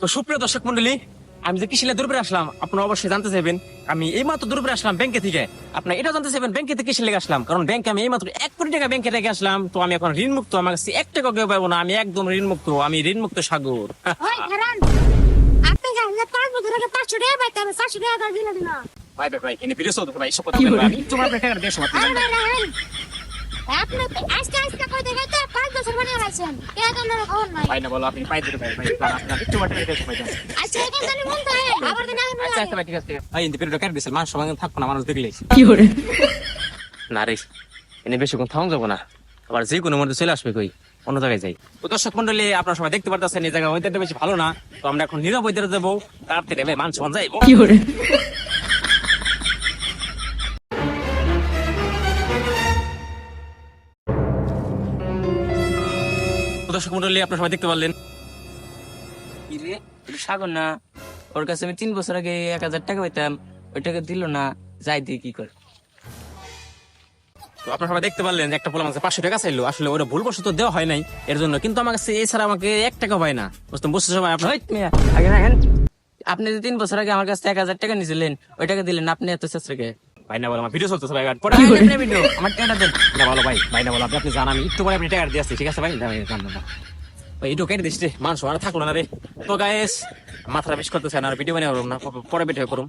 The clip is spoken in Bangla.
তো সুপ্রিয় দর্শক মন্ডলী আমি যে কিসিলে দূরপুরে আসলাম আপনারা অবশ্যই জানতে চাইবেন আমি এই মাত্র দূরপুরে আসলাম ব্যাংকে থেকে আপনার এটাও জানতে চাইবেন ব্যাংকে থেকে কিসের লেগে আসলাম কারণ ব্যাংকে আমি এই মাত্র এক কোটি টাকা ব্যাংকে রেখে আসলাম তো আমি এখন ঋণ মুক্ত আমার কাছে এক টাকা কেউ পাবো না আমি একদম ঋণ মুক্ত আমি ঋণ মুক্ত সাগর আপনি ভাই ভাই ভাই এনে ভাই সব কথা আমি তোমার টাকা আজকে আজকে কে খবর নাই। না বলো আপনি পাই দিতে ভাই ভাই আপনার একটু টাকা দিয়ে সময় আচ্ছা এখন জানি আবার দিন আচ্ছা আচ্ছা ঠিক আছে ভাই ইন্দি ভিডিওটা কেটে দিয়েছিল মানুষ থাকব না মানুষ দেখলেই। না রে এনে বেশিক্ষণ থাকুন যাব না। আবার যে কোনো মধ্যে চলে আসবে কই? অন্য জায়গায় যাই। তো দর্শক মন্ডলী আপনারা সবাই দেখতে পারতেছেন এই জায়গা ওইটা বেশি ভালো না। তো আমরা এখন নীরব ওইটা দেবো তাড়াতাড়ি ভাই মানুষ মন যাইবো। তো দর্শক মন্ডলী আপনারা সবাই দেখতে পারলেন। সাগর না। ওর কাছে আমি তিন বছর আগে এক হাজার টাকা টাকা দিল না যাই দিয়ে কি করে। তো আপনারা সবাই দেখতে পারলেন যে একটা পোলা আমাকে পাঁচশো টাকা চাইলো। আসলে ওরা ভুল বসত দেওয়া হয় নাই এর জন্য। কিন্তু আমার কাছে এছাড়া আমাকে এক টাকা হয় না। বুঝতে বুঝতে সবাই আপনার আগে রাখেন। আপনি যে তিন বছর আগে আমার কাছে এক হাজার টাকা নিয়েছিলেন ওই টাকা দিলেন আপনি এত চেষ্টা কে ভাই না বলো আমার ভিডিও চলতেছে ভাই ভিডিও আমার টাকা দেন। না বলো ভাই ভাই না বলো আপনি আপনি জান আমি একটু পরে আপনি টাকা দিয়ে আসছি ঠিক আছে ভাই? না, ভাই জান না ভাই এটু কেটে দিচ্ছি মানুষ আর থাকল না রে। তো গায়েস মাথাটা বেশ করতেছে না ভিডিও বানিয়ে না পরে ভিডিও করুম।